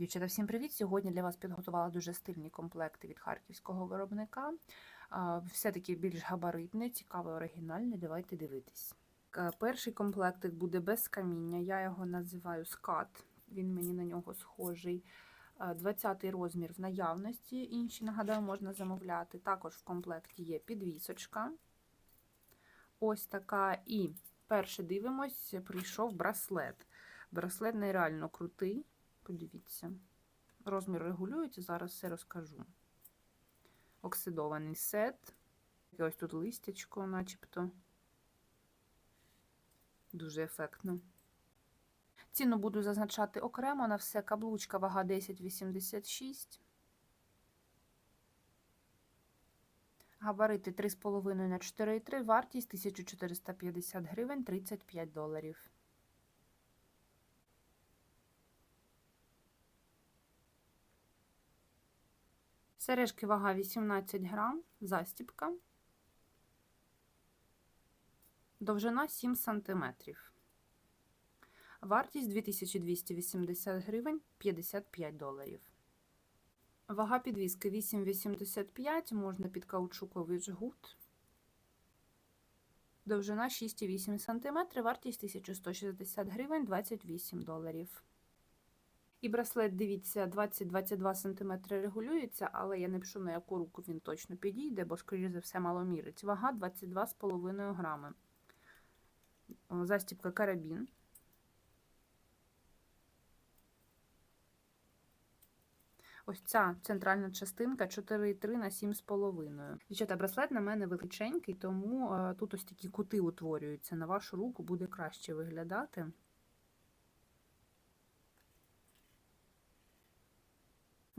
Дівчата, всім привіт! Сьогодні для вас підготувала дуже стильні комплекти від харківського виробника. Все-таки більш габаритний, цікавий, оригінальний. Давайте дивитись. Е, Перший комплектик буде без каміння. Я його називаю скат. Він мені на нього схожий. 20-й розмір в наявності. Інші, нагадаю, можна замовляти. Також в комплекті є підвісочка. Ось така. І перше дивимось, прийшов браслет. Браслет нереально крутий. Подивіться. Розмір регулюється, зараз все розкажу. Оксидований сет. Таке ось тут листячко, начебто. Дуже ефектно. Ціну буду зазначати окремо на все. Каблучка вага 10,86. Габарити 3,5 на 4,3. Вартість 1450 гривень 35 доларів. Сережки вага 18 грам, застіпка. Довжина 7 см. Вартість 2280 гривень 55 доларів. Вага підвіски 8,85, можна під каучуковий жгут. Довжина 6,8 см, вартість 1160 гривень 28 доларів. І браслет, дивіться, 20-22 см регулюється, але я не пишу, на яку руку він точно підійде, бо, скоріш за все, мало мірить. Вага 22,5 грами. Застібка карабін. Ось ця центральна частинка 4,3 на 7,5. Дівчата, браслет на мене величенький, тому е, тут ось такі кути утворюються. На вашу руку буде краще виглядати.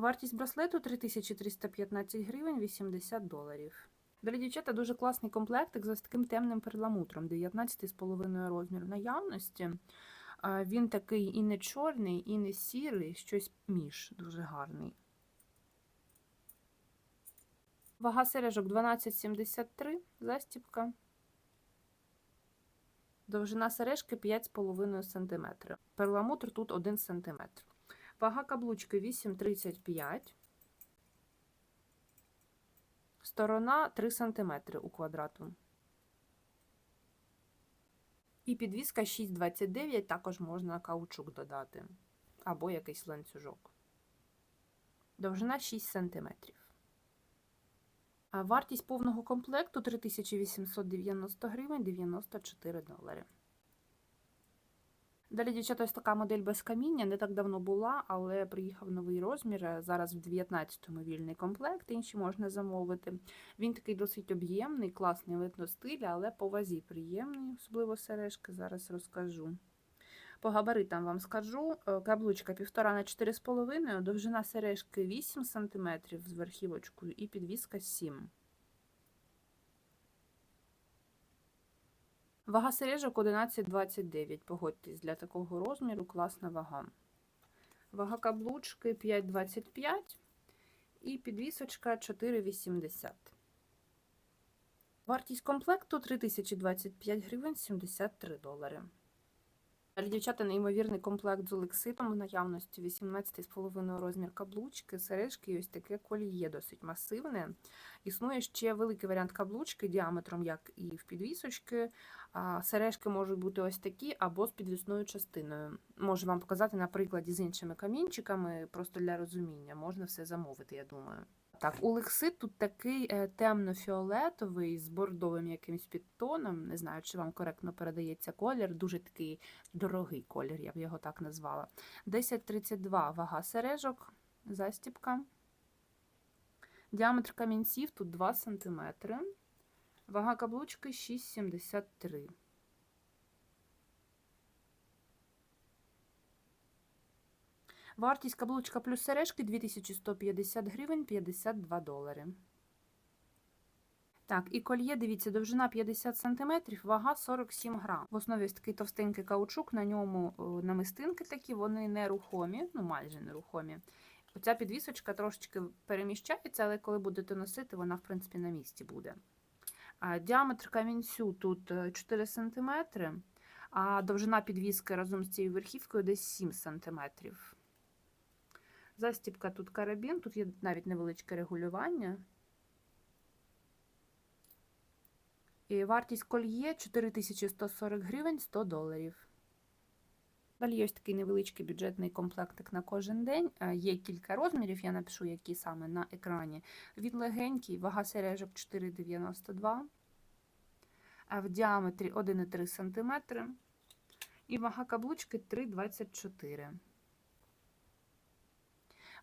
Вартість браслету 3315 гривень 80 доларів. Далі, дівчата, дуже класний комплектик з таким темним перламутром, 19,5 розмір наявності. Він такий і не чорний, і не сірий, щось між, дуже гарний. Вага сережок 12,73, застіпка. Довжина сережки 5,5 см. Перламутр тут 1 см. Вага каблучки 8,35. Сторона 3 см у квадрату. І підвіска 6,29, також можна каучук додати. Або якийсь ланцюжок. Довжина 6 см. А вартість повного комплекту 3890 гривень 94 долари. Далі, дівчата, ось така модель без каміння. Не так давно була, але приїхав новий розмір. Зараз в 19-му вільний комплект, інші можна замовити. Він такий досить об'ємний, класний видно стиль, але по вазі приємний, особливо сережки, зараз розкажу. По габаритам вам скажу: каблучка 1,5 на 4,5, довжина сережки 8 см з верхівочкою і підвіска 7 Вага сережок 11,29. Погодьтесь, для такого розміру класна вага. Вага каблучки 5,25 і підвісочка 4,80. Вартість комплекту 3025 гривень 73 долари. Далі, дівчата, неймовірний комплект з олекситом в наявності 18,5 розмір каблучки, сережки і ось таке коліє досить масивне. Існує ще великий варіант каблучки діаметром, як і в підвісочки. Сережки можуть бути ось такі або з підвісною частиною. Можу вам показати на прикладі з іншими камінчиками, просто для розуміння. Можна все замовити, я думаю. Так, улексит тут такий е, темно-фіолетовий з бордовим якимось підтоном. Не знаю, чи вам коректно передається колір. Дуже такий дорогий колір, я б його так назвала. 10,32 вага сережок, застіпка. Діаметр камінців тут 2 см. Вага каблучки 6,73 Вартість каблучка плюс сережки 2150 гривень 52 долари. Так, і кольє, дивіться, довжина 50 см, вага 47 грам. В основі ось такий товстенький каучук, на ньому намистинки такі, вони нерухомі, ну майже нерухомі. Оця підвісочка трошечки переміщається, але коли будете носити, вона, в принципі, на місці буде. Діаметр камінцю тут 4 см, а довжина підвіски разом з цією верхівкою десь 7 см. Застібка тут карабін, тут є навіть невеличке регулювання. І вартість кольє 4140 гривень 100 доларів. Далі є такий невеличкий бюджетний комплектик на кожен день. Е, Є кілька розмірів, я напишу, які саме на екрані. Він легенький, вага сережок 4,92, а в діаметрі 1,3 см. І вага каблучки 3,24.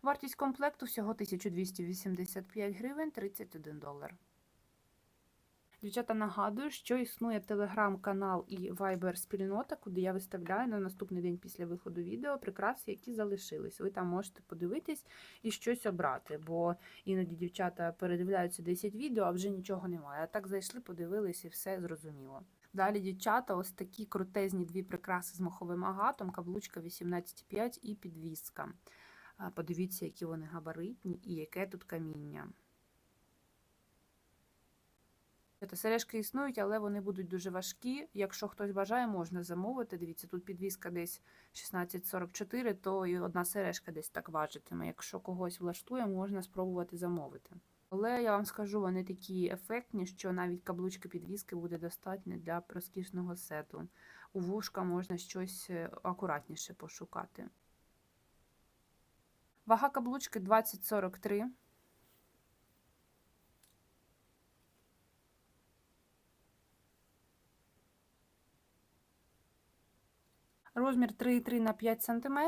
Вартість комплекту всього 1285 гривень 31 долар. Дівчата нагадую, що існує телеграм-канал і вайбер-спільнота, куди я виставляю на наступний день після виходу відео прикраси, які залишились. Ви там можете подивитись і щось обрати, бо іноді дівчата передивляються 10 відео, а вже нічого немає. А так зайшли, подивились і все зрозуміло. Далі, дівчата, ось такі крутезні дві прикраси з маховим агатом, каблучка 18,5 і підвіска. Подивіться, які вони габаритні і яке тут каміння. Сережки існують, але вони будуть дуже важкі. Якщо хтось бажає, можна замовити. Дивіться, тут підвіска десь 16,44, то і одна сережка десь так важитиме. Якщо когось влаштує, можна спробувати замовити. Але я вам скажу, вони такі ефектні, що навіть каблучки підвіски буде достатньо для розкішного сету. У вушка можна щось е, акуратніше пошукати. Вага каблучки 20,43. Розмір 3,3 на 5 см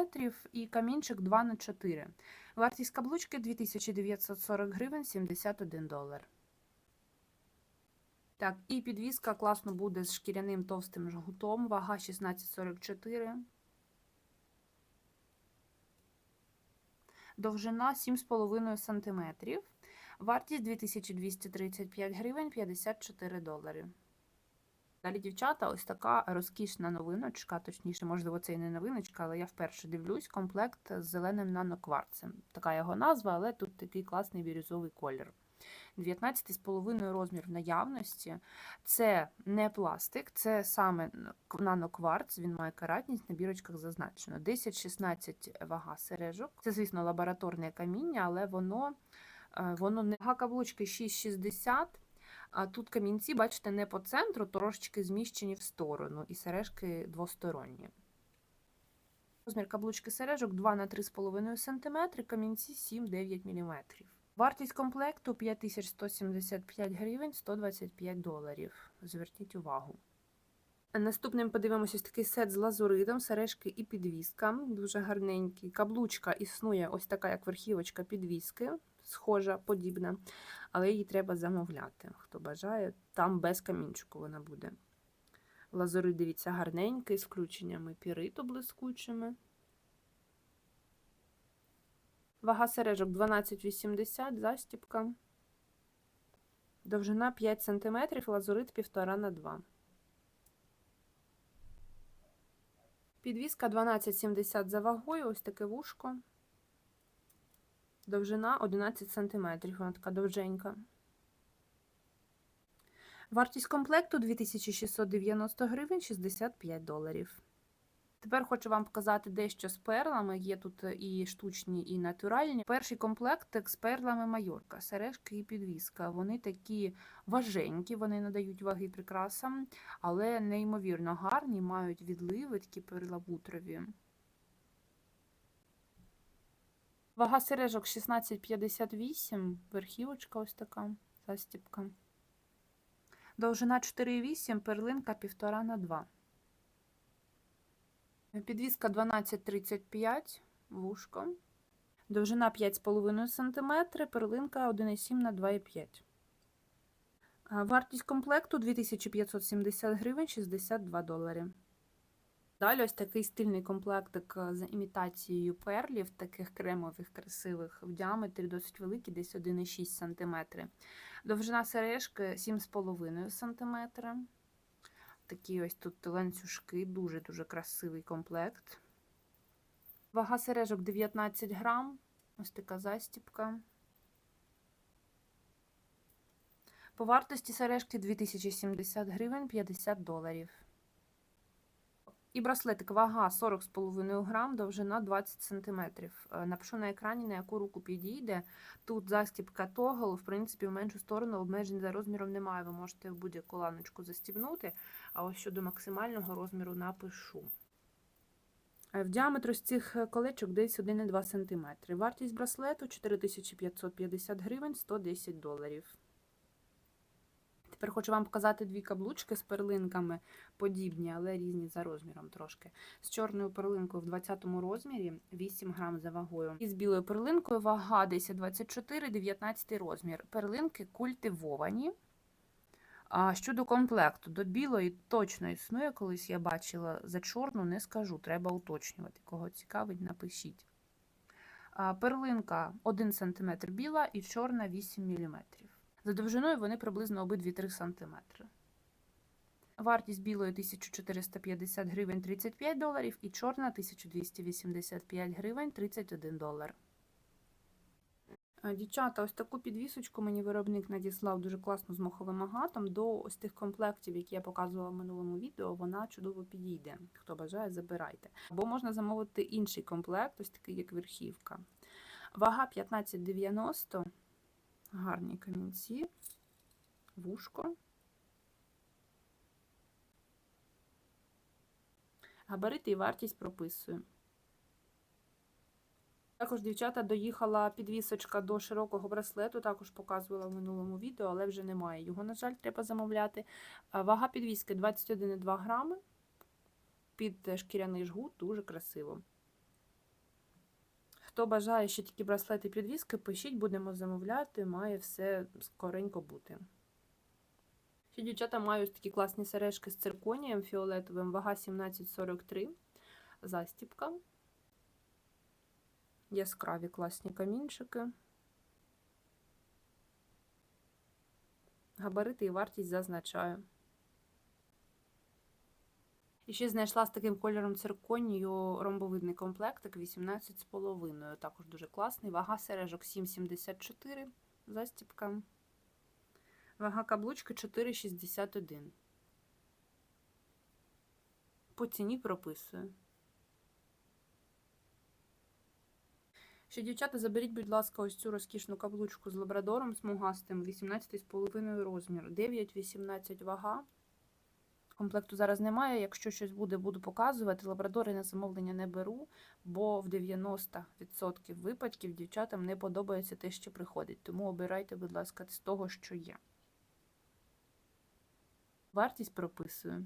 і камінчик 2 на 4 Вартість каблучки 2940 гривень 71 долар. Так, і підвіска класно буде з шкіряним товстим жгутом, вага 16,44. Довжина 7,5 см. Вартість 2235 гривень 54 долари. Далі, дівчата, ось така розкішна новиночка, точніше, можливо, це і не новиночка, але я вперше дивлюсь комплект з зеленим нанокварцем. Така його назва, але тут такий класний бірюзовий колір. 19,5 розмір в наявності. Це не пластик, це саме нанокварц, він має каратність, на бірочках зазначено. 10-16 вага сережок. Це, звісно, лабораторне каміння, але воно, е, воно не вага каблучки 6,60. А тут камінці, бачите, не по центру, трошечки зміщені в сторону, і сережки двосторонні. Розмір каблучки сережок 2 на 3,5 см, камінці 7-9 мм. Вартість комплекту 5175 гривень 125 доларів. Зверніть увагу. Наступним подивимося такий сет з лазуритом, сережки і підвіска. Дуже гарненький. Каблучка існує ось така, як верхівочка підвіски, схожа, подібна, але її треба замовляти. Хто бажає, там без камінчику вона буде. Лазурит, дивіться, гарненький, з включеннями піриту блискучими. Вага сережок 12,80, застіпка. Довжина 5 см, лазурит 1,5 на 2 Підвіска 12,70 за вагою, ось таке вушко. Довжина 11 см, вона така довженька. Вартість комплекту 2690 гривень 65 доларів. Тепер хочу вам показати дещо з перлами. Є тут і штучні, і натуральні. Перший комплект з перлами майорка, сережки і підвіска. Вони такі важенькі, вони надають ваги прикрасам, але неймовірно гарні, мають відливи, такі перламутрові. Вага сережок 16,58, верхівочка ось така, застіпка. Довжина 4,8, перлинка 1,5 на 2. Підвіска 12,35, вушко. Довжина 5,5 см, перлинка 1,7 на 2,5. Вартість комплекту 2570 гривень 62 долари. Далі ось такий стильний комплектик з імітацією перлів, таких кремових, красивих, в діаметрі досить великий, десь 1,6 см. Довжина сережки 7,5 см. Такі ось тут ланцюжки, дуже-дуже красивий комплект. Вага сережок 19 грам. Ось така застіпка. По вартості сережки 2070 гривень 50 доларів. І браслетик вага 40,5 грам, довжина 20 см. Напишу на екрані, на яку руку підійде. Тут застібка тогл, в принципі, в меншу сторону обмежень за розміром немає. Ви можете будь-яку ланочку застібнути, а ось щодо максимального розміру напишу. Е, В діаметру з цих е, колечок десь 1,2 см. Вартість браслету 4550 гривень, 110 доларів. Тепер хочу вам показати дві каблучки з перлинками, подібні, але різні за розміром трошки. З чорною перлинкою в 20 розмірі 8 грам за вагою. І з білою перлинкою вага десь 24, 19 розмір. Перлинки культивовані. А щодо комплекту, до білої точно існує, колись я бачила, за чорну не скажу, треба уточнювати. Кого цікавить, напишіть. Перлинка 1 см біла і чорна 8 мм. За довжиною вони приблизно обидві 3 см. Вартість білої 1450 гривень 35 доларів і чорна 1285 гривень 31 долар. Е, Дівчата, ось таку підвісочку мені виробник надіслав дуже класно з моховим агатом. До ось тих комплектів, які я показувала в минулому відео, вона чудово підійде. Хто бажає, забирайте. Або можна замовити інший комплект, ось такий як верхівка. Вага 15,90, гарні камінці, вушко. Габарити і вартість прописую. Також, дівчата, доїхала підвісочка до широкого браслету, також показувала в минулому відео, але вже немає. Його, на жаль, треба замовляти. Вага підвіски 21,2 грами. Під шкіряний жгут, дуже красиво. Хто бажає ще такі браслети підвіски, пишіть, будемо замовляти, має все скоренько бути. Ще дівчата маю такі класні сережки з цирконієм фіолетовим, вага 17,43, застіпка. Яскраві класні камінчики. Габарити і вартість зазначаю. І ще знайшла з таким кольором цирконію ромбовидний комплектик 18,5. Також дуже класний. Вага сережок 7,74. Застіпка. Вага каблучки 4,61. По ціні прописую. Ще, дівчата, заберіть, будь ласка, ось цю розкішну каблучку з лабрадором смугастим, 18,5 розмір, 9,18 вага. Комплекту зараз немає. Якщо щось буде, буду показувати. Лабрадори на замовлення не беру, бо в 90% випадків дівчатам не подобається те, що приходить. Тому обирайте, будь ласка, з того, що є. Вартість прописую.